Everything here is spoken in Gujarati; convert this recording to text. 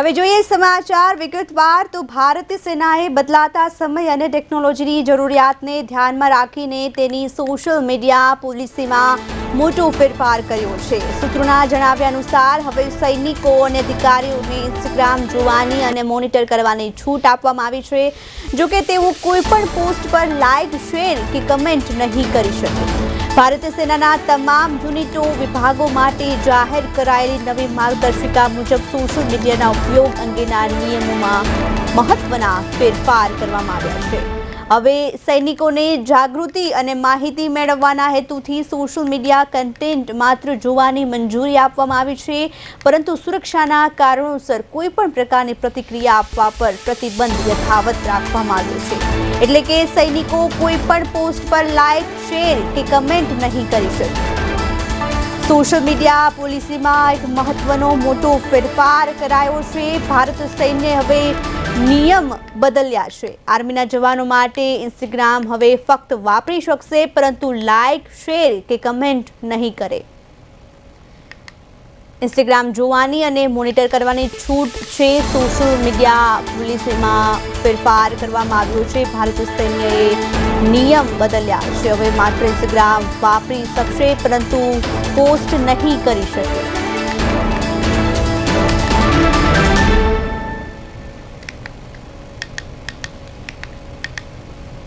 હવે જોઈએ સમાચાર. વિગતવાર તો ભારતીય સેનાએ બદલાતા સમય અને ટેકનોલોજીની જરૂરિયાતને ધ્યાનમાં રાખીને તેની સોશિયલ મીડિયા પોલિસીમાં મોટો ફેરફાર કર્યો છે. સૂત્રોના જણાવ્યા અનુસાર, હવે સૈનિકો અને અધિકારીઓને ઇન્સ્ટાગ્રામ જોવાની અને મોનિટર કરવાની છૂટ આપવામાં આવી છે. જોકે તેઓ કોઈપણ પોસ્ટ પર લાઇક, શેર કે કમેન્ટ નહીં કરી શકે. ભારતીય સેનાના તમામ યુનિટો વિભાગો માટે જાહેર કરાયેલી નવી માર્ગદર્શિકા મુજબ સોશિયલ મીડિયાના ઉપયોગ અંગેના નિયમોમાં મહત્વના ફેરફાર કરવામાં આવ્યા છે. હવે સૈનિકોને જાગૃતિ અને માહિતી મેળવવાના હેતુથી સોશિયલ મીડિયા કન્ટેન્ટ માત્ર જોવાની મંજૂરી આપવામાં આવી છે, પરંતુ સુરક્ષાના કારણોસર કોઈ પણ પ્રકારની પ્રતિક્રિયા આપવા પર પ્રતિબંધ યથાવત રાખવામાં આવ્યો છે. એટલે કે સૈનિકો કોઈ પણ પોસ્ટ પર લાઇક શેર કે કમેન્ટ નહીં કરી શકે. સોશિયલ મીડિયા પોલિસીમાં એક મહત્વનો મોટો ફેરફાર કરાયો છે. ભારત સૈન્ય હવે નિયમ બદલ્યા છે. આર્મીના જવાનો માટે ઇન્સ્ટાગ્રામ હવે ફક્ત વાપરી શકશે, પરંતુ લાઇક શેર કે કમેન્ટ નહીં કરે. ઇન્સ્ટાગ્રામ જોવાની અને મોનિટર કરવાની છૂટ છે. સોશિયલ મીડિયા પોલિસીમાં ફેરફાર કરવામાં આવ્યો છે. ભારતીય સૈન્યએ નિયમ બદલ્યા છે. હવે માત્ર ઇન્સ્ટાગ્રામ વાપરી શકશે, પરંતુ પોસ્ટ નહીં કરી શકે.